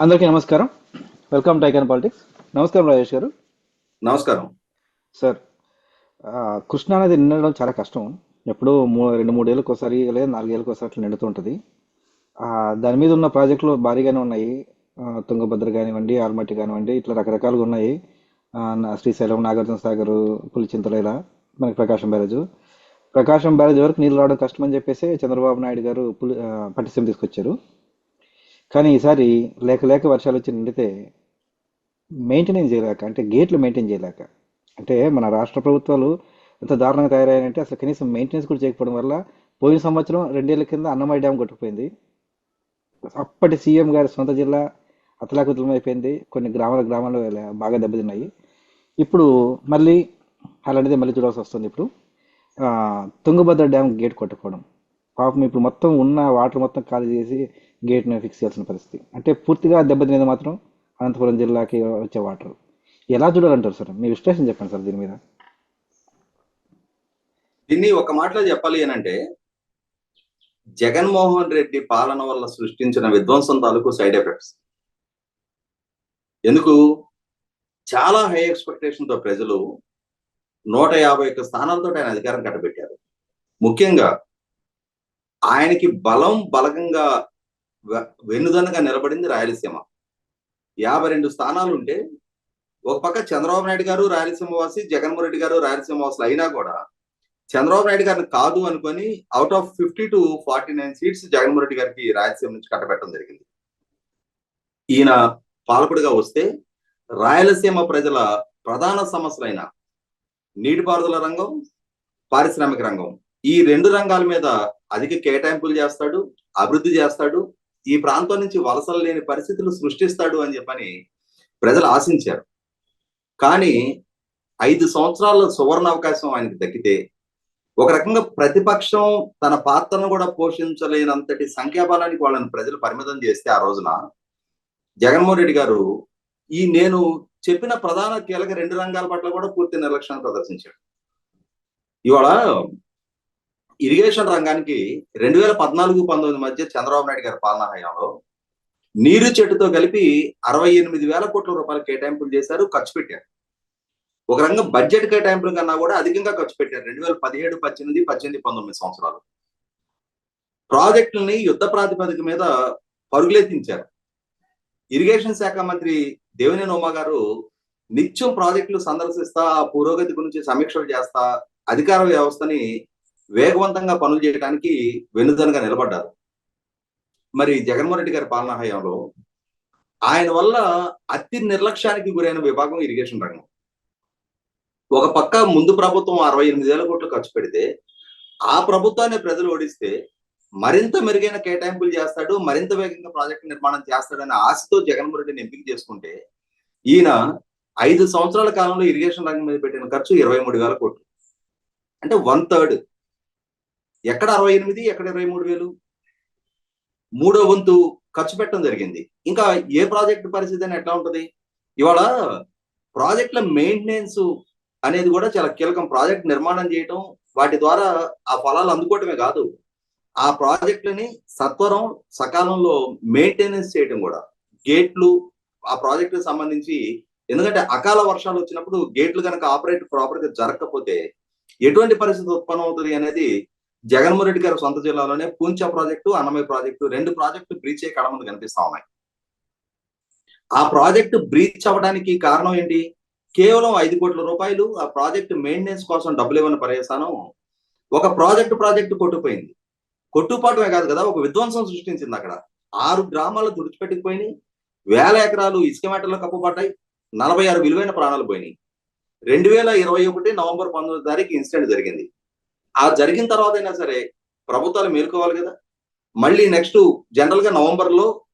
అందరికీ నమస్కారం. Welcome to icon politics నమస్కారం రాజేష్ గారు. నమస్కారం. సార్ కృష్ణా నది నిండడం చాలా కష్టం. ఎప్పుడూ మూ రెండు మూడేళ్ళకి ఒకసారి లేదా నాలుగేళ్ళకి ఒకసారి అట్లా నిండుతూ ఉంటుంది. ఆ, దాని మీద ఉన్న ప్రాజెక్టులు భారీగానే ఉన్నాయి. తుంగభద్ర కానివ్వండి ఆల్మట్టి కానివ్వండి ఇట్లా రకరకాలుగా ఉన్నాయి. శ్రీశైలం నాగార్జున సాగర్ పులిచింతల ఇలా మనకి ప్రకాశం బ్యారేజ్. ప్రకాశం బ్యారేజ్ వరకు నీళ్ళు రావడం కష్టం అని చెప్పేసి చంద్రబాబు నాయుడు గారు పులి పట్టిసీమ తీసుకొచ్చారు. కానీ ఈసారి లేక లేక వర్షాలు వచ్చి నిండితే మెయింటెనెన్స్ చేయలేక అంటే గేట్లు మెయింటైన్ చేయలేక అంటే మన రాష్ట్ర ప్రభుత్వాలు ఎంత దారుణంగా తయారయ్యాయంటే అసలు కనీసం మెయింటెనెన్స్ కూడా చేయకపోవడం వల్ల పోయిన సంవత్సరం రెండేళ్ళ కింద అన్నమయ్య డ్యామ్ కొట్టుకుపోయింది. అప్పటి సీఎం గారి సొంత జిల్లా అతలాకుతలం అయిపోయింది. కొన్ని గ్రామాల గ్రామాలు బాగా దెబ్బతిన్నాయి. ఇప్పుడు మళ్ళీ అలాంటిదే మళ్ళీ చూడాల్సి వస్తుంది ఇప్పుడు. తుంగభద్ర డ్యామ్ గేట్ కొట్టుకోవడం. పాపం ఇప్పుడు మొత్తం ఉన్న వాటర్ మొత్తం ఖాళీ చేసి గేట్ను ఫిక్స్ చేయాల్సిన పరిస్థితి. అంటే పూర్తిగా దెబ్బతినేది మాత్రం అనంతపురం జిల్లాకి వచ్చే వాటర్ ఎలా చూడాలంటారు సార్? మీ విశ్లేషణ చెప్పండి సార్ దీని మీద. దీన్ని ఒక మాటలో చెప్పాలి అని అంటే జగన్మోహన్ రెడ్డి పాలన వల్ల సృష్టించిన విధ్వంసం తాలూకు సైడ్ ఎఫెక్ట్స్ ఎందుకు? చాలా హై ఎక్స్పెక్టేషన్తో ప్రజలు నూట యాభై ఒక్క స్థానాలతో ఆయన అధికారం కట్టబెట్టారు. ముఖ్యంగా ఆయనకి బలం బలగంగా వెన్నుదన్నుగా నిలబడింది రాయలసీమ. యాభై రెండు స్థానాలు ఉంటే ఒక పక్క చంద్రబాబు నాయుడు గారు రాయలసీమ వాసి జగన్మోహన్ రెడ్డి గారు రాయలసీమ వాసులు అయినా కూడా చంద్రబాబు నాయుడు గారిని కాదు అనుకొని out of fifty two forty nine seats Jaganmohan Reddy గారికి రాయలసీమ నుంచి కట్టబెట్టడం జరిగింది. ఈయన పాలకుడిగా వస్తే రాయలసీమ ప్రజల ప్రధాన సమస్యలైన నీటిపారుదల రంగం పారిశ్రామిక రంగం. ఈ రెండు రంగాల మీద అధిక కేటాయింపులు చేస్తాడు అభివృద్ధి చేస్తాడు ఈ ప్రాంతం నుంచి వలసలు లేని పరిస్థితులు సృష్టిస్తాడు అని చెప్పని ప్రజలు ఆశించారు. కానీ ఐదు సంవత్సరాల సువర్ణ అవకాశం ఆయనకి దక్కితే ఒక రకంగా ప్రతిపక్షం తన పాత్రను కూడా పోషించలేనంతటి సంఖ్యాబలానికి వాళ్ళని ప్రజలు పరిమితం చేస్తే ఆ రోజున జగన్మోహన్ రెడ్డి గారు ఈ నేను చెప్పిన ప్రధాన కీలక రెండు రంగాల పట్ల కూడా పూర్తి నిర్లక్ష్యాన్ని ప్రదర్శించాడు. ఇవాళ ఇరిగేషన్ రంగానికి రెండు వేల పద్నాలుగు పంతొమ్మిది మధ్య చంద్రబాబు నాయుడు గారి పాలనా హయాంలో నీరు చెట్టుతో కలిపి అరవై ఎనిమిది వేల కోట్ల రూపాయలు కేటాయింపులు చేశారు ఖర్చు పెట్టారు. ఒక రంగం బడ్జెట్ కేటాయింపుల కన్నా కూడా అధికంగా ఖర్చు పెట్టారు రెండు వేల పదిహేడు పద్దెనిమిది పద్దెనిమిది పంతొమ్మిది సంవత్సరాలు. ప్రాజెక్టులని యుద్ధ ప్రాతిపదిక మీద పరుగులెత్తించారు. ఇరిగేషన్ శాఖ మంత్రి దేవినేని ఉమా గారు నిత్యం ప్రాజెక్టులు సందర్శిస్తా ఆ పురోగతి గురించి సమీక్షలు చేస్తా అధికార వ్యవస్థని వేగవంతంగా పనులు చేయడానికి వెనుదనగా నిలబడ్డారు. మరి జగన్మోహన్ రెడ్డి గారి పాలనా హయాంలో ఆయన వల్ల అతి నిర్లక్ష్యానికి గురైన విభాగం ఇరిగేషన్ రంగం. ఒక పక్క ముందు ప్రభుత్వం అరవై ఎనిమిది వేల కోట్లు ఖర్చు పెడితే ఆ ప్రభుత్వాన్ని ప్రజలు ఓడిస్తే మరింత మెరుగైన కేటాయింపులు చేస్తాడు మరింత వేగంగా ప్రాజెక్టు నిర్మాణం చేస్తాడనే ఆశతో జగన్మోహన్ రెడ్డిని ఎంపిక చేసుకుంటే ఈయన ఐదు సంవత్సరాల కాలంలో ఇరిగేషన్ రంగం మీద పెట్టిన ఖర్చు ఇరవై మూడు వేల కోట్లు. అంటే వన్ థర్డ్ ఎక్కడ అరవై ఎనిమిది ఎక్కడ ఇరవై మూడు వేలు? మూడో వంతు ఖర్చు పెట్టడం జరిగింది. ఇంకా ఏ ప్రాజెక్ట్ పరిస్థితి అని ఎట్లా ఉంటుంది? ఇవాళ ప్రాజెక్టుల మెయింటెనెన్స్ అనేది కూడా చాలా కీలకం. ప్రాజెక్ట్ నిర్మాణం చేయటం వాటి ద్వారా ఆ ఫలాలు అందుకోవటమే కాదు. ఆ ప్రాజెక్టులని సత్వరం సకాలంలో మెయింటెనెన్స్ చేయటం కూడా. గేట్లు ఆ ప్రాజెక్టుకి సంబంధించి ఎందుకంటే అకాల వర్షాలు వచ్చినప్పుడు గేట్లు కనుక ఆపరేట్ ప్రాపర్గా జరగకపోతే ఎటువంటి పరిస్థితి ఉత్పన్నం అవుతుంది అనేది జగన్మోహన్ రెడ్డి గారి సొంత జిల్లాలోనే పూంచ ప్రాజెక్టు అన్నమయ్య ప్రాజెక్టు రెండు ప్రాజెక్టు బ్రీచ్ అయ్యి కళ కనిపిస్తా ఉన్నాయి. ఆ ప్రాజెక్టు బ్రీచ్ అవ్వడానికి కారణం ఏంటి? కేవలం ఐదు కోట్ల రూపాయలు ఆ ప్రాజెక్ట్ మెయింటెనెన్స్ కోసం డబ్బులు ఇవ్వని పర్యవసానం ఒక ప్రాజెక్టు ప్రాజెక్టు కొట్టుపోయింది కొట్టుపాటమే కాదు కదా ఒక విధ్వంసం సృష్టించింది అక్కడ. ఆరు గ్రామాలు తుడిచిపెట్టుకుపోయినాయి వేల ఎకరాలు ఇసుక మెట్టలో కప్పబడ్డాయి. నలభై ఆరు విలువైన ప్రాణాలు పోయినాయి. రెండు వేల ఇరవై ఒకటి నవంబర్ పంతొమ్మిది తారీఖు ఇన్సిడెంట్ జరిగింది. ఆ జరిగిన తర్వాత అయినా సరే ప్రభుత్వాలు మేల్కోవాలి కదా. మళ్ళీ నెక్స్ట్ జనరల్గా నవంబర్లో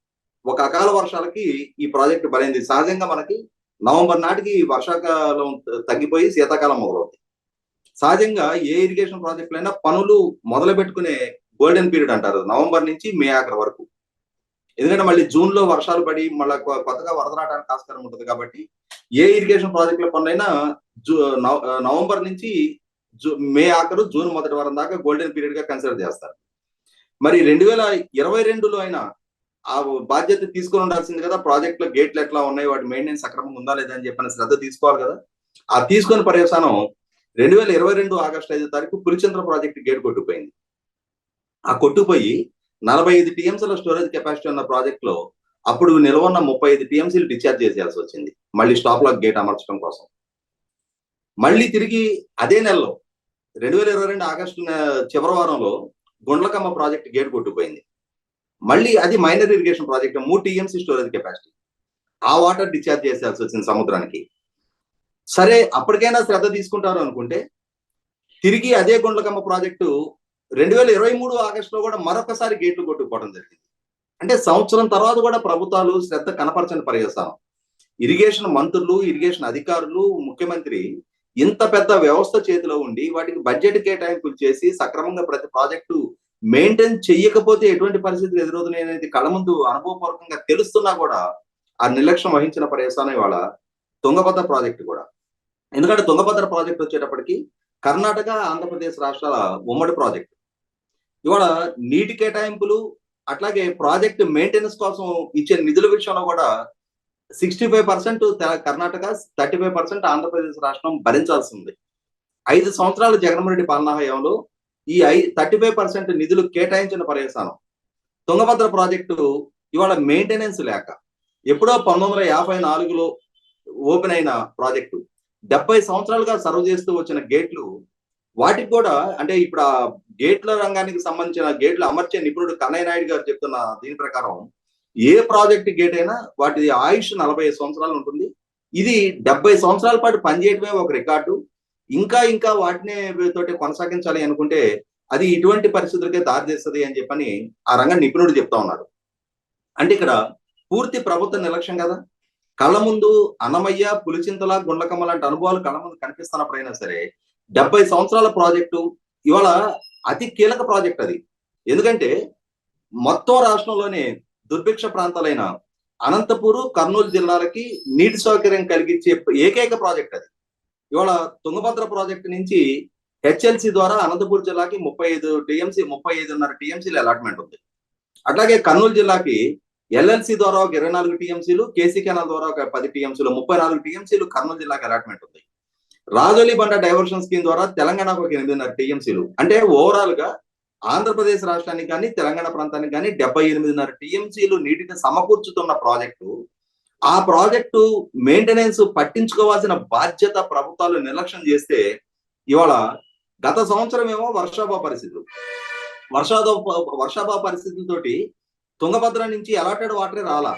ఒక అకాల వర్షాలకి ఈ ప్రాజెక్ట్ బలైంది. సహజంగా మనకి నవంబర్ నాటికి వర్షాకాలం తగ్గిపోయి శీతాకాలం మొదలవుతుంది సహజంగా ఏ ఇరిగేషన్ ప్రాజెక్టులైనా పనులు మొదలు పెట్టుకునే గోల్డెన్ పీరియడ్ అంటారు. నవంబర్ నుంచి మే ఆఖరి వరకు. ఎందుకంటే మళ్ళీ జూన్లో వర్షాలు పడి మళ్ళీ కొత్తగా వరద రావడానికి ఆస్కారం ఉంటుంది కాబట్టి ఏ ఇరిగేషన్ ప్రాజెక్టుల పనులైనా జూ నవ- నవంబర్ నుంచి జూ- మే ఆఖరు జూన్ మొదటి వారం దాకా గోల్డెన్ పీరియడ్గా కన్సిడర్ చేస్తారు. మరి రెండు వేల ఇరవై రెండులో అయినా ఆ బాధ్యత తీసుకొని ఉండాల్సింది కదా ప్రాజెక్ట్లో గేట్లు ఎట్లా ఉన్నాయి వాటి మెయింటెనెన్స్ సక్రమంగా ఉందా లేదా అని చెప్పిన శ్రద్ధ తీసుకోవాలి కదా. ఆ తీసుకొని పర్యవసానం రెండు వేల ఇరవై రెండు ఆగస్టు ఐదో తారీఖు పులిచంద్ర ప్రాజెక్ట్ గేట్ కొట్టుకుపోయింది. ఆ కొట్టుకుపోయి నలభై ఐదు టీఎంసీల స్టోరేజ్ కెపాసిటీ ఉన్న ప్రాజెక్ట్లో అప్పుడు నిల్వ ఉన్న ముప్పై ఐదు టీఎంసీలు డిశ్చార్జ్ చేసేయాల్సి వచ్చింది. మళ్ళీ స్టాప్ లాక్ గేట్ అమర్చడం కోసం. మళ్ళీ తిరిగి అదే నెలలో రెండు వేల ఇరవై రెండు ఆగస్టు చివరి వారంలో గుండ్లకమ్మ ప్రాజెక్ట్ గేట్ కొట్టుకుపోయింది. మళ్ళీ అది మైనర్ ఇరిగేషన్ ప్రాజెక్ట్ మూడు టీఎంసీ స్టోరేజ్ కెపాసిటీ ఆ వాటర్ డిశ్చార్జ్ చేసేయాల్సి వచ్చింది సముద్రానికి. సరే అప్పటికైనా శ్రద్ధ తీసుకుంటారు అనుకుంటే తిరిగి అదే గుండ్లకమ్మ ప్రాజెక్టు రెండు వేల ఇరవై మూడు ఆగస్టులో కూడా మరొకసారి గేట్లు కొట్టుకుపోవడం జరిగింది. అంటే సంవత్సరం తర్వాత కూడా ప్రభుత్వాలు శ్రద్ధ కనపరచని పర్యవసానం ఇరిగేషన్ మంత్రులు ఇరిగేషన్ అధికారులు ముఖ్యమంత్రి ఇంత పెద్ద వ్యవస్థ చేతిలో ఉండి వాటికి బడ్జెట్ కేటాయింపులు చేసి సక్రమంగా ప్రతి ప్రాజెక్టు మెయింటైన్ చెయ్యకపోతే ఎటువంటి పరిస్థితులు ఎదురవుతున్నాయి అనేది కళ్ళ ముందు అనుభవపూర్వకంగా తెలుస్తున్నా కూడా ఆ నిర్లక్ష్యం వహించిన పర్యవసానం ఇవాళ తుంగభద్ర ప్రాజెక్టు కూడా. ఎందుకంటే తుంగభద్ర ప్రాజెక్ట్ వచ్చేటప్పటికి కర్ణాటక ఆంధ్రప్రదేశ్ రాష్ట్రాల ఉమ్మడి ప్రాజెక్ట్ ఇవాళ నీటి కేటాయింపులు అట్లాగే ప్రాజెక్ట్ మెయింటెనెన్స్ కోసం ఇచ్చే నిధుల విషయంలో కూడా sixty five percent Karnataka thirty five percent Andhra Pradesh రాష్ట్రం భరించాల్సి ఉంది ఐదు సంవత్సరాలు జగన్మోహన్ రెడ్డి పాలనా హయాంలో ఈ ఐ థర్టీ ఫైవ్ పర్సెంట్ నిధులు కేటాయించిన పర్యవసానం. తుంగభద్ర ప్రాజెక్టు ఇవాళ మెయింటెనెన్స్ లేక ఎప్పుడో పంతొమ్మిది వందల యాభై నాలుగులో ఓపెన్ అయిన ప్రాజెక్టు. డెబ్బై సంవత్సరాలుగా సర్వ్ చేస్తూ వచ్చిన గేట్లు వాటికి కూడా అంటే ఇప్పుడు ఆ గేట్ల రంగానికి సంబంధించిన గేట్లు అమర్చే నిపుణుడు కన్నయ్య నాయుడు గారు చెప్తున్న దీని ప్రకారం ఏ ప్రాజెక్ట్ గేట్ అయినా వాటి ఆయుష్ నలభై ఐదు సంవత్సరాలు ఉంటుంది. ఇది డెబ్బై సంవత్సరాల పాటు పనిచేయడమే ఒక రికార్డు. ఇంకా ఇంకా వాటినే తోటి కొనసాగించాలి అనుకుంటే అది ఇటువంటి పరిస్థితులకే దారితీస్తుంది అని చెప్పని ఆ రంగ నిపుణుడు చెప్తా ఉన్నారు అంటే ఇక్కడ పూర్తి ప్రభుత్వ నిర్లక్ష్యం కదా. కళ్ళ ముందు అన్నమయ్య పులిచింతల గుండ్లకమ్మ లాంటి అనుభవాలు కళ్ళ ముందు కనిపిస్తున్నప్పుడైనా సరే డెబ్బై సంవత్సరాల ప్రాజెక్టు ఇవాళ అతి కీలక ప్రాజెక్ట్ అది. ఎందుకంటే మొత్తం రాష్ట్రంలోనే దుర్భిక్ష ప్రాంతాలైన అనంతపూరు కర్నూలు జిల్లాలకి నీటి సౌకర్యం కలిగించే ఏకైక ప్రాజెక్ట్ అది. ఇవాళ తుంగభద్ర ప్రాజెక్ట్ నుంచి హెచ్ఎల్సి ద్వారా అనంతపూర్ జిల్లాకి ముప్పై ఐదు టీఎంసీ ముప్పై ఐదున్నర టీఎంసీల అలాట్మెంట్ ఉంది. అట్లాగే కర్నూలు జిల్లాకి ఎల్ఎల్సి ద్వారా ఒక ఇరవై నాలుగు టీఎంసీలు కేసీ కెనాల్ ద్వారా ఒక పది టీఎంసీలు ముప్పై నాలుగు టీఎంసీలు కర్నూలు జిల్లాకి అలాట్మెంట్ ఉంది. రాజోలి బండ డైవర్షన్ స్కీమ్ ద్వారా తెలంగాణకు ఒక ఎనిమిదిన్నర టీఎంసీలు. అంటే ఓవరాల్గా ఆంధ్రప్రదేశ్ రాష్ట్రానికి కానీ తెలంగాణ ప్రాంతానికి కానీ డెబ్బై ఎనిమిదిన్నర టీఎంసీలు నీటిని సమకూర్చుతున్న ప్రాజెక్టు. ఆ ప్రాజెక్టు మెయింటెనెన్స్ పట్టించుకోవాల్సిన బాధ్యత ప్రభుత్వాలు నిర్లక్ష్యం చేస్తే ఇవాళ గత సంవత్సరం ఏమో వర్షాభా పరిస్థితులు. వర్షాదో వర్షాభా పరిస్థితులతోటి తుంగభద్ర నుంచి అలాటెడ్ వాటరే రాలా.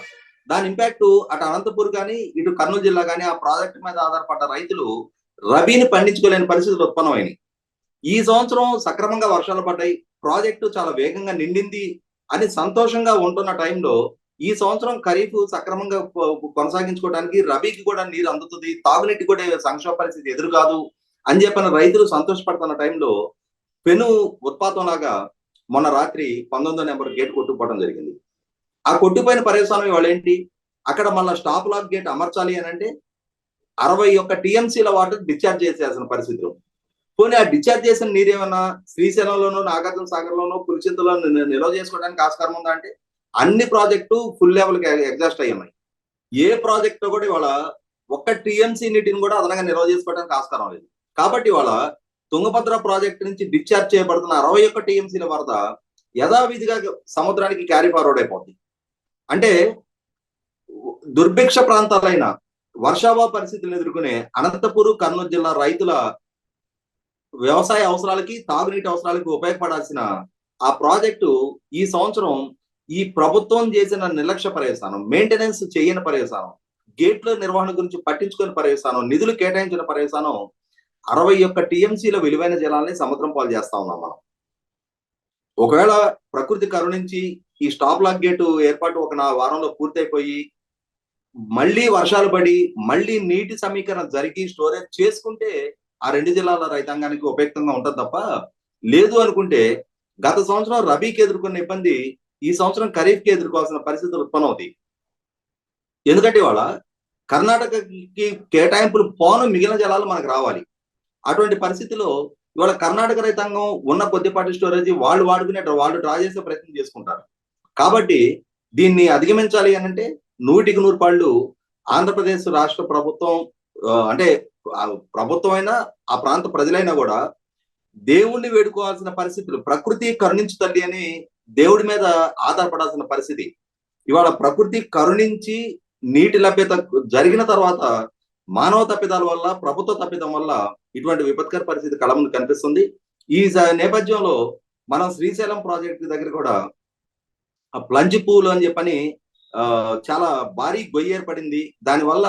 దాని ఇంపాక్ట్ అటు అనంతపూర్ కానీ ఇటు కర్నూలు జిల్లా కానీ ఆ ప్రాజెక్ట్ మీద ఆధారపడ్డ రైతులు రబీని పండించుకోలేని పరిస్థితులు ఉత్పన్నమైనవి ఈ సంవత్సరం సక్రమంగా వర్షాలు పడ్డాయి. ప్రాజెక్టు చాలా వేగంగా నిండింది అని సంతోషంగా ఉంటున్న టైంలో ఈ సంవత్సరం ఖరీఫ్ సక్రమంగా కొనసాగించుకోవడానికి రబీకి కూడా నీరు అందుతుంది తాగునీటి కూడా సంక్షోభ పరిస్థితి ఎదురు కాదు అని చెప్పిన రైతులు సంతోషపడుతున్న టైంలో పెను ఉత్పాతం లాగా మొన్న రాత్రి పంతొమ్మిదో నెంబర్ గేట్ కొట్టుకుపోవడం జరిగింది. ఆ కొట్టుపోయిన పర్యవసానం ఇవాళ ఏంటి? అక్కడ మళ్ళీ స్టాప్ లాక్ గేట్ అమర్చాలి అని అంటే అరవై ఒక్క టీఎంసీల వాటర్ డిశ్చార్జ్ చేసేయాల్సిన పరిస్థితిలో పోనీ ఆ డిశ్చార్జ్ చేసిన నీరు శ్రీశైలంలోనో నాగార్జున సాగర్లోనో పులిచింతలో నిల్వ చేసుకోవడానికి ఆస్కారం ఉందా అంటే అన్ని ప్రాజెక్టు ఫుల్ లెవెల్కి ఎగ్జాస్ట్ అయ్యి ఉన్నాయి ఏ ప్రాజెక్ట్ కూడా ఇవాళ ఒక్క టీఎంసీ నీటిని కూడా అదనంగా నిల్వ చేసుకోవడానికి ఆస్కారం లేదు. కాబట్టి ఇవాళ తుంగభద్ర ప్రాజెక్ట్ నుంచి డిశ్చార్జ్ చేయబడుతున్న అరవై ఒక్క టీఎంసీల వరద యథావిధిగా సముద్రానికి క్యారీ ఫార్వర్డ్ అయిపోతుంది అంటే దుర్భిక్ష ప్రాంతాలైన వర్షాభా పరిస్థితులను ఎదుర్కొనే అనంతపురం కర్నూలు జిల్లా రైతుల వ్యవసాయ అవసరాలకి తాగునీటి అవసరాలకి ఉపయోగపడాల్సిన ఆ ప్రాజెక్టు ఈ సంవత్సరం ఈ ప్రభుత్వం చేసిన నిర్లక్ష్య పర్యవసానం మెయింటెనెన్స్ చేయని పర్యవసానం గేట్ల నిర్వహణ గురించి పట్టించుకుని పర్యవసానం నిధులు కేటాయించిన పర్యవసానం అరవై ఒక్క టీఎంసీల విలువైన జలాన్ని సముద్రం పాలు చేస్తా ఉన్నాం మనం. ఒకవేళ ప్రకృతి కరుణించి ఈ స్టాప్ లాక్ గేటు ఏర్పాటు ఒక నా వారంలో పూర్తయిపోయి మళ్ళీ వర్షాలు పడి మళ్ళీ నీటి సమీకరణ జరిగి స్టోరేజ్ చేసుకుంటే ఆ రెండు జిల్లాల రైతాంగానికి ఉపయుక్తంగా ఉంటుంది తప్ప లేదు అనుకుంటే గత సంవత్సరం రబీకి ఎదుర్కొన్న ఇబ్బంది ఈ సంవత్సరం ఖరీఫ్కి ఎదుర్కోవాల్సిన పరిస్థితులు ఉత్పన్నమవుతాయి ఎందుకంటే ఇవాళ కర్ణాటకకి కేటాయింపులు పోను మిగిలిన జలాలు మనకు రావాలి. అటువంటి పరిస్థితిలో ఇవాళ కర్ణాటక రైతాంగం ఉన్న కొద్దిపాటి స్టోరేజ్ వాళ్ళు వాడుకునే వాళ్ళు డ్రా చేసే ప్రయత్నం చేసుకుంటారు. కాబట్టి దీన్ని అధిగమించాలి అని అంటే నూటికి నూరు పాళ్ళు ఆంధ్రప్రదేశ్ రాష్ట్ర ప్రభుత్వం అంటే ప్రభుత్వం అయినా ఆ ప్రాంత ప్రజలైనా కూడా దేవుణ్ణి వేడుకోవాల్సిన పరిస్థితులు ప్రకృతి కరుణించు తల్లి అని దేవుడి మీద ఆధారపడాల్సిన పరిస్థితి. ఇవాళ ప్రకృతి కరుణించి నీటి లభ్యత జరిగిన తర్వాత మానవ తప్పిదాల వల్ల ప్రభుత్వ తప్పిదం వల్ల ఇటువంటి విపత్కర పరిస్థితి కళ ముందు కనిపిస్తుంది. ఈ నేపథ్యంలో మనం శ్రీశైలం ప్రాజెక్టు దగ్గర కూడా ఆ ప్లంజ్ పూలు అని చెప్పని ఆ, చాలా భారీ గొయ్యి ఏర్పడింది. దానివల్ల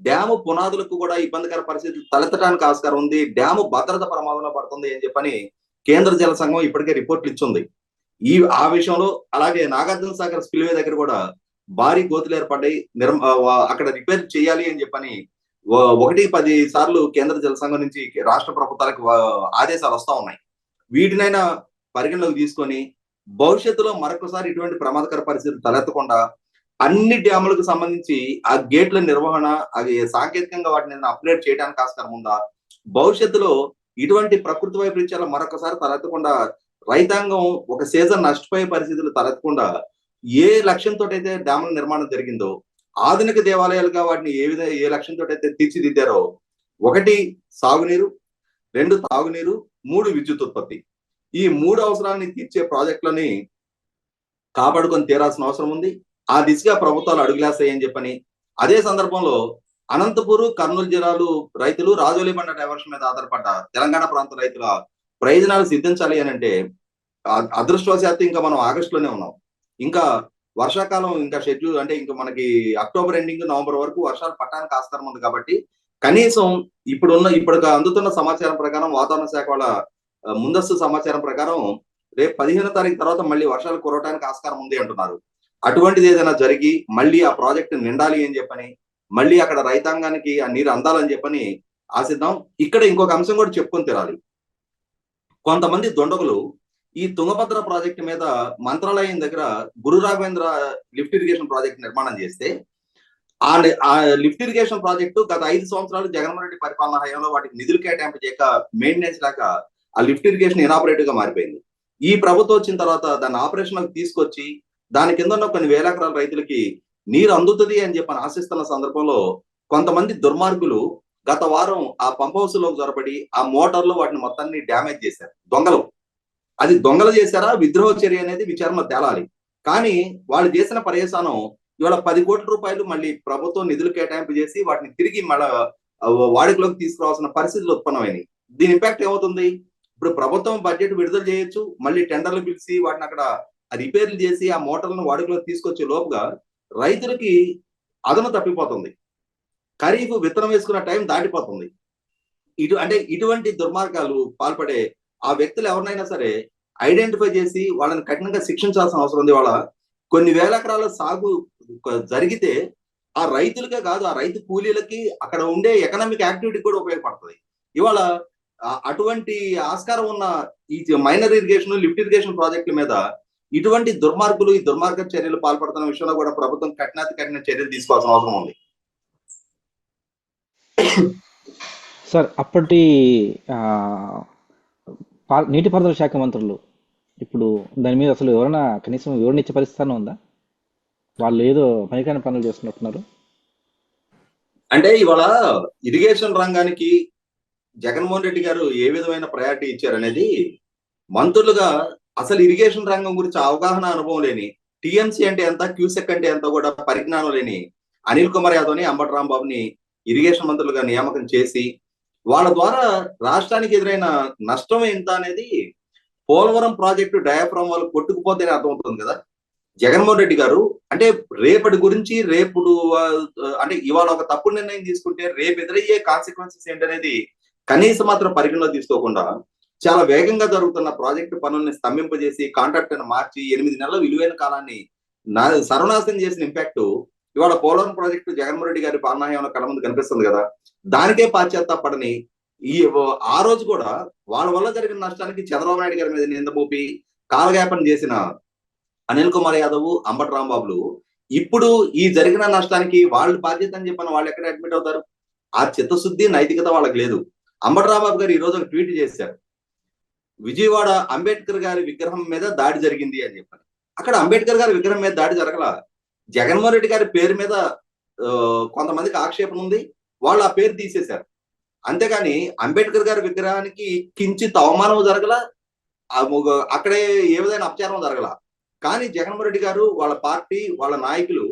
డ్యాము పునాదులకు కూడా ఇబ్బందికర పరిస్థితి తలెత్తడానికి ఆస్కారం ఉంది. డ్యాము భద్రత ప్రమాదంలో పడుతుంది అని చెప్పని కేంద్ర జల సంఘం ఇప్పటికే రిపోర్ట్లు ఇచ్చింది. ఈ ఆ విషయంలో అలాగే నాగార్జున సాగర్ స్పిల్వే దగ్గర కూడా భారీ గోతులు ఏర్పడ్డాయి. నిర్మ అక్కడ రిపేర్ చేయాలి అని చెప్పని ఒకటి పది సార్లు కేంద్ర జల సంఘం నుంచి రాష్ట్ర ప్రభుత్వాలకు ఆదేశాలు వస్తా ఉన్నాయి. వీటినైనా పరిగణలోకి తీసుకొని భవిష్యత్తులో మరొకసారి ఇటువంటి ప్రమాదకర పరిస్థితులు తలెత్తకుండా అన్ని డ్యాములకు సంబంధించి ఆ గేట్ల నిర్వహణ అవి సాంకేతికంగా వాటిని అప్గ్రేడ్ చేయడానికి ఆస్కారం ఉందా? భవిష్యత్తులో ఇటువంటి ప్రకృతి వైపరీత్యాలు మరొకసారి తలెత్తకుండా రైతాంగం ఒక సీజన్ నష్టపోయే పరిస్థితులు తలెత్తకుండా ఏ లక్ష్యంతో అయితే డ్యాముల నిర్మాణం జరిగిందో ఆధునిక దేవాలయాలుగా వాటిని ఏ విధంగా ఏ లక్ష్యంతో అయితే తీర్చిదిద్దారో ఒకటి సాగునీరు రెండు తాగునీరు మూడు విద్యుత్ ఉత్పత్తి. ఈ మూడు అవసరాలని తీర్చే ప్రాజెక్టులని కాపాడుకొని తీరాల్సిన అవసరం ఉంది. ఆ దిశగా ప్రభుత్వాలు అడుగులేస్తాయని చెప్పని అదే సందర్భంలో అనంతపూర్ కర్నూలు జిల్లాలు రైతులు రాజోలి బండ డైవర్షన్ మీద ఆధారపడ్డ తెలంగాణ ప్రాంత రైతుల ప్రయోజనాలు సిద్ధించాలి అని అంటే అదృష్టవశాత్తు ఇంకా మనం ఆగస్టులోనే ఉన్నాం. ఇంకా వర్షాకాలం ఇంకా షెడ్యూల్ అంటే ఇంకా మనకి అక్టోబర్ ఎండింగ్ నవంబర్ వరకు వర్షాలు పట్టడానికి ఆస్కారం ఉంది కాబట్టి కనీసం ఇప్పుడున్న ఇప్పుడు అందుతున్న సమాచారం ప్రకారం వాతావరణ శాఖ వాళ్ళ ముందస్తు సమాచారం ప్రకారం రేపు పదిహేనో తారీఖు తర్వాత మళ్ళీ వర్షాలు కురవడానికి ఆస్కారం ఉంది అంటున్నారు. అటువంటిది ఏదైనా జరిగి మళ్ళీ ఆ ప్రాజెక్ట్ నిండాలి అని చెప్పని మళ్ళీ అక్కడ రైతాంగానికి ఆ నీరు అందాలని చెప్పని ఆశిద్దాం. ఇక్కడ ఇంకొక అంశం కూడా చెప్పుకొని తిరాలి కొంతమంది దొండగులు ఈ తుంగభద్ర ప్రాజెక్ట్ మీద మంత్రాలయం దగ్గర Guru Raghavendra lift irrigation project నిర్మాణం చేస్తే ఆ ఆ లిఫ్ట్ ఇరిగేషన్ ప్రాజెక్టు గత ఐదు సంవత్సరాలు జగన్మోహన్ రెడ్డి పరిపాలన హయాంలో వాటికి నిధులు కేటాయింపు చేయక మెయింటెనెన్స్ లేక ఆ లిఫ్ట్ ఇరిగేషన్ ఇనాపరేటివ్గా మారిపోయింది. ఈ ప్రభుత్వం వచ్చిన తర్వాత దాన్ని ఆపరేషన్ తీసుకొచ్చి దాని కింద ఉన్న కొన్ని వేల ఎకరాల రైతులకి నీరు అందుతుంది అని చెప్పని ఆశిస్తున్న సందర్భంలో కొంతమంది దుర్మార్గులు గత వారం ఆ పంప్ హౌస్లో జొరబడి ఆ మోటార్లు వాటిని మొత్తాన్ని డ్యామేజ్ చేశారు. దొంగలు. అది దొంగలు చేశారా? విద్రోహ చర్య అనేది విచారణ తేలాలి. కానీ వాళ్ళు చేసిన పర్యసానం ఇవాళ పది కోట్ల రూపాయలు మళ్ళీ ప్రభుత్వం నిధులు కేటాయింపు చేసి వాటిని తిరిగి మళ్ళా వాడుకలోకి తీసుకురావాల్సిన పరిస్థితులు ఉత్పన్నమైనవి దీని ఇంపాక్ట్ ఏమవుతుంది? ఇప్పుడు ప్రభుత్వం బడ్జెట్ విడుదల చేయొచ్చు. మళ్ళీ టెండర్లు పిలిచి వాటిని అక్కడ రిపేర్లు చేసి ఆ మోటార్లను వాడుకలో తీసుకొచ్చే లోపుగా రైతులకి అదను తప్పిపోతుంది. ఖరీఫ్ విత్తనం వేసుకున్న టైం దాటిపోతుంది. ఇటు అంటే ఇటువంటి దుర్మార్గాలు పాల్పడే ఆ వ్యక్తులు ఎవరినైనా సరే ఐడెంటిఫై చేసి వాళ్ళని కఠినంగా శిక్షించాల్సిన అవసరం ఉంది. వాళ్ళ కొన్ని వేల ఎకరాల సాగు జరిగితే ఆ రైతులకే కాదు ఆ రైతు కూలీలకి అక్కడ ఉండే ఎకనామిక్ యాక్టివిటీ కూడా ఉపయోగపడుతుంది. ఇవాళ అటువంటి ఆస్కారం ఉన్న ఈ మైనర్ ఇరిగేషన్ లిఫ్ట్ ఇరిగేషన్ ప్రాజెక్టుల మీద ఇటువంటి దుర్మార్గులు ఈ దుర్మార్గ చర్యలు పాల్పడుతున్న విషయంలో కూడా ప్రభుత్వం కఠినాతి కఠిన చర్యలు తీసుకోవాల్సిన అవసరం ఉంది. సార్ అప్పటి నీటిపారుదల శాఖ మంత్రులు ఇప్పుడు దాని మీద అసలు ఎవరైనా కనీసం వివరణ ఇచ్చే పరిస్థితి ఉందా? వాళ్ళు ఏదో పనికాని పనులు చేస్తున్నట్టున్నారు. అంటే ఇవాళ ఇరిగేషన్ రంగానికి జగన్మోహన్ రెడ్డి గారు ఏ విధమైన ప్రయారిటీ ఇచ్చారనేది మంత్రులుగా అసలు ఇరిగేషన్ రంగం గురించి అవగాహన అనుభవం లేని టీఎంసీ అంటే ఎంత క్యూసెక్ అంటే ఎంత కూడా పరిజ్ఞానం లేని అనిల్ కుమార్ యాదవ్ని అంబటి రాంబాబుని ఇరిగేషన్ మంత్రులుగా నియామకం చేసి వాళ్ళ ద్వారా రాష్ట్రానికి ఎదురైన నష్టం ఎంత అనేది పోలవరం ప్రాజెక్టు డయాఫ్రామ్ వాళ్ళు కొట్టుకుపోతేనే అర్థమవుతుంది కదా. జగన్మోహన్ రెడ్డి గారు అంటే రేపటి గురించి రేపుడు అంటే ఇవాళ ఒక తప్పుడు నిర్ణయం తీసుకుంటే రేపు ఎదురయ్యే కాన్సిక్వెన్సెస్ ఏంటనేది కనీసం మాత్రం పరిగణలో తీసుకోకుండా చాలా వేగంగా జరుగుతున్న ప్రాజెక్టు పనుల్ని స్తంభింపజేసి కాంట్రాక్ట్ మార్చి ఎనిమిది నెలల విలువైన కాలాన్ని నా సర్వనాశనం చేసిన ఇంపాక్ట్ ఇవాళ పోలవరం ప్రాజెక్టు జగన్మోహన్ రెడ్డి గారి పాలనాయంలో కళ్ళ ముందు కనిపిస్తుంది కదా. దానికే పాశ్చాత్తాపడని ఈ ఆ రోజు కూడా వాళ్ళ వల్ల జరిగిన నష్టానికి చంద్రబాబు నాయుడు గారి మీద నింద మోపి కాలయాపన చేసిన అనిల్ కుమార్ యాదవ్ అంబటి రాంబాబులు ఇప్పుడు ఈ జరిగిన నష్టానికి వాళ్ళు బాధ్యత అని చెప్పిన వాళ్ళు ఎక్కడ అడ్మిట్ అవుతారు? ఆ చిత్తశుద్ధి నైతికత వాళ్ళకి లేదు. అంబటి రాంబాబు గారు ఈ రోజు ఒక ట్వీట్ చేశారు. విజయవాడ అంబేద్కర్ గారి విగ్రహం మీద దాడి జరిగింది అని చెప్పారు. అక్కడ అంబేద్కర్ గారి విగ్రహం మీద దాడి జరగల? జగన్మోహన్ రెడ్డి గారి పేరు మీద కొంతమందికి ఆక్షేపణ ఉంది. వాళ్ళు ఆ పేరు తీసేశారు. అంతేగాని అంబేద్కర్ గారి విగ్రహానికి కించిత్ అవమానం జరగల? అక్కడే ఏ విధమైన అపచారం జరగల? కానీ జగన్మోహన్ రెడ్డి గారు వాళ్ళ పార్టీ వాళ్ళ నాయకులు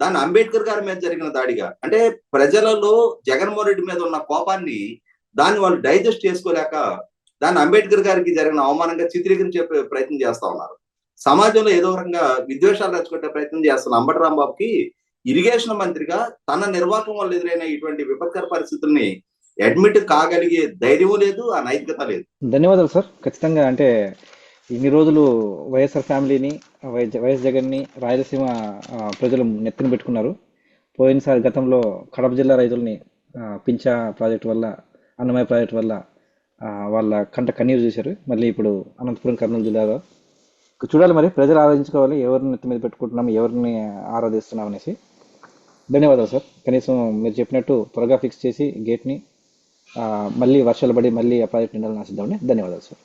దాన్ని అంబేద్కర్ గారి మీద జరిగిన దాడిగా అంటే ప్రజలలో జగన్మోహన్ రెడ్డి మీద ఉన్న కోపాన్ని దాన్ని వాళ్ళు డైజెస్ట్ చేసుకోలేక దాన్ని అంబేద్కర్ గారికి జరిగిన అవమానంగా చిత్రీకరించే ప్రయత్నం చేస్తా ఉన్నారు. సమాజంలో ఏదో రకంగా విద్వేషాలు రెచ్చగొట్టే ప్రయత్నం చేస్తున్న అంబటి రాంబాబుకి ఇరిగేషన్ మంత్రిగా తన నిర్వాహకం వల్ల ఎదురైన ఇటువంటి విపత్కర పరిస్థితుల్ని అడ్మిట్ కాగలిగే ధైర్యం లేదు ఆ నైతికత లేదు. ధన్యవాదాలు సార్. ఖచ్చితంగా అంటే ఇన్ని రోజులు వైఎస్ఆర్ ఫ్యామిలీని వై- వైఎస్ జగన్ని రాయలసీమ ప్రజలు నెత్తిన పెట్టుకున్నారు. పోయినసారి గతంలో కడప జిల్లా రైతుల్ని ఆ, పింఛా ప్రాజెక్టు వల్ల అన్నమయ్య ప్రాజెక్టు వల్ల వాళ్ళ కంట కన్నీరు చూశారు. మళ్ళీ ఇప్పుడు అనంతపురం కర్నూలు జిల్లాలో చూడాలి మరి. ప్రజలు ఆలోచించుకోవాలి. ఎవరిని నెత్తి మీద పెట్టుకుంటున్నాం ఎవరిని ఆరాధిస్తున్నాం అనేసి. ధన్యవాదాలు సార్. కనీసం మీరు చెప్పినట్టు త్వరగా ఫిక్స్ చేసి గేట్ని మళ్ళీ వర్షాలు పడి మళ్ళీ ఆ ప్రాజెక్ట్ నిండాలని ఆశిద్దామని ధన్యవాదాలు సార్.